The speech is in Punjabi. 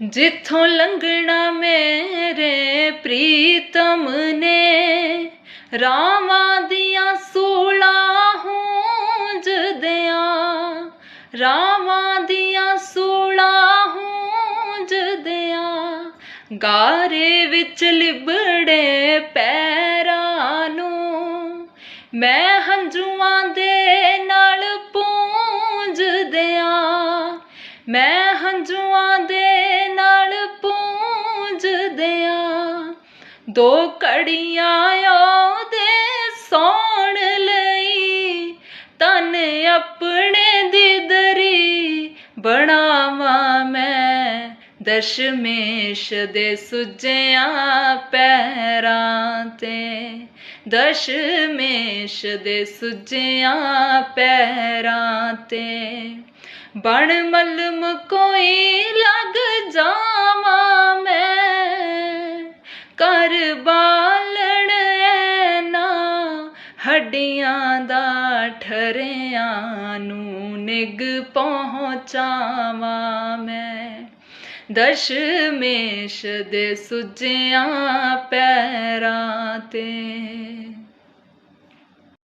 ਜਿੱਥੋਂ ਲੰਘਣਾ ਮੇਰੇ ਪ੍ਰੀਤਮ ਨੇ, ਰਾਵਾਂ ਦੀਆਂ ਸੂਲਾਂ ਹੂੰਜਦਿਆਂ ਰਾਵਾਂ ਦੀਆਂ ਸੂਲਾਂ ਹੂੰਜਦਿਆਂ ਗਾਰੇ ਵਿੱਚ ਲਿਬੜੇ ਪੈਰਾਂ ਨੂੰ, ਮੈਂ ਹੰਝੂਆਂ ਦੇ ਨਾਲ ਪੂੰਜਦਿਆਂ ਮੈਂ ਹੰਝੂਆਂ ਦੇ ਦੋ ਘੜੀਆਂ ਉਹਦੇ ਸੌਣ ਲਈ। ਤਨ ਆਪਣੇ ਦੀ ਦਰੀ ਬਣਾਵਾਂ ਮੈਂ। ਦਸ਼ਮੇਸ਼ ਦੇ ਸੁੱਜਿਆਂ ਪੈਰਾਂ ਤੇ। ਦਸ਼ਮੇਸ਼ ਦੇ ਸੁੱਜਿਆਂ ਪੈਰਾਂ ਤੇ। ਬਣ ਮਲਮ ਕੋਈ ਲੱਗ ਕਰ ਬਾਲਣ ਨਾ, ਹੱਡੀਆਂ ਦਾ ਠਰਿਆਂ ਨੂੰ ਨਿਗ ਪਹੁੰਚਾਵਾਂ ਮੈਂ। ਦਸ਼ਮੇਸ਼ ਦੇ ਸੁੱਜਿਆਂ ਪੈਰਾਂ ਤੇ